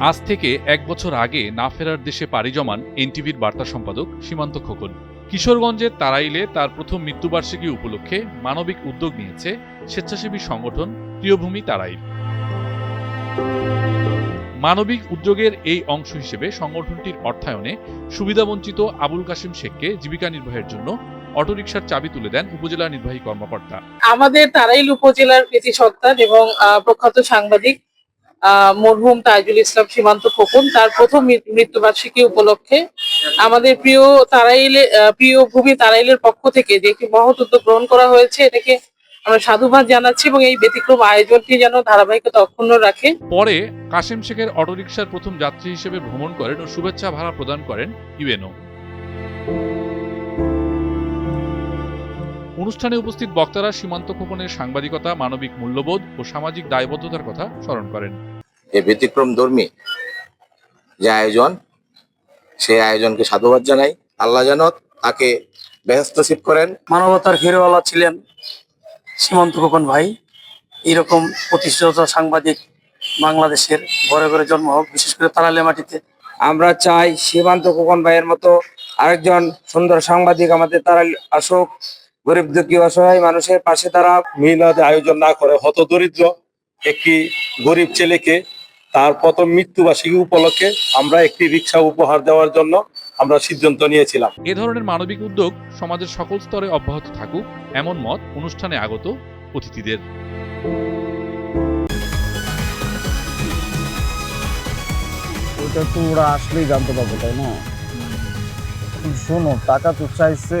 আজ থেকে এক বছর আগে না ফেরার দেশে পাড়ি জমান এনটিভির বার্তা সম্পাদক সীমান্ত খোকন। কিশোরগঞ্জের তারাইলে তার প্রথম মৃত্যুবার্ষিকী উপলক্ষে মানবিক উদ্যোগ নিয়েছে স্বেচ্ছাসেবী সংগঠন প্রিয়ভূমি তারাইল। মানবিক উদ্যোগের এই অংশ হিসেবে সংগঠনটির অর্থায়নে সুবিধাবঞ্চিত আবুল কাশিম শেখকে জীবিকা নির্বাহের জন্য অটোরিকশার চাবি তুলে দেন উপজেলা নির্বাহী কর্মকর্তা। আমাদের তারাইল উপজেলার কৃতি সন্তান এবং প্রখ্যাত সাংবাদিক মরহুম তাজুল ইসলাম সীমান্ত খোকন, তার প্রথম মৃত্যুবার্ষিকী উপলক্ষে আমাদের প্রিয় তারাইলে প্রিয় ভূমি তারাইলের পক্ষ থেকে যে একটি মহৎ উদ্যোগ গ্রহণ করা হয়েছে, এটাকে আমরা সাধুবাদ জানাচ্ছি এবং এই ব্যতিক্রম আয়োজনটি যেন ধারাবাহিকতা অক্ষুণ্ণ রাখে। পরে কাশেম শেখের অটোরিকশার প্রথম যাত্রী হিসেবে ভ্রমণ করেন ও শুভেচ্ছা ভাড়া প্রদান করেন ইউএনও। অনুষ্ঠানে উপস্থিত বক্তারা সীমান্ত খোকনের সাংবাদিকতা মানবিক মূল্যবোধ ও সামাজিক দায়বদ্ধতার কথা স্মরণ করেন। এই ব্যতিক্রম ধর্মী যে আয়োজন সেই আয়োজনকে সাধুবাদ জানাই। আল্লাহ যেন তাকে ব্যস্ত শিব করেন। মানবতার হিরোওয়ালা ছিলেন সীমান্ত খোকন ভাই। এরকম প্রতিষ্ঠিত সাংবাদিক বাংলাদেশের ঘরে ঘরে জন্ম হোক বিশেষ করে তারালে মাটিতে। আমরা চাই সীমান্ত খোকন ভাইয়ের মতো আরেকজন সুন্দর সাংবাদিক আমাদের তারা আসুক। গরিব দুঃখী অসহায় মানুষের পাশে তারা মিলাদ আয়োজন না করে হত দরিদ্র একটি গরিব ছেলেকে তার প্রথম মৃত্যুবার্ষিকী উপলক্ষে আমরা একটি রিক্সা উপহার দেওয়ার জন্য আমরা সিদ্ধান্ত নিয়েছিলাম। এ ধরনের মানবিক উদ্যোগ সমাজের সকল স্তরে অব্যাহত থাকুক এমন মত অনুষ্ঠানে আগত অতিথিদের। ওটা তো ওরা আসলেই জানতে পারবে তাই না? শোনো টাকা তো চাইছে।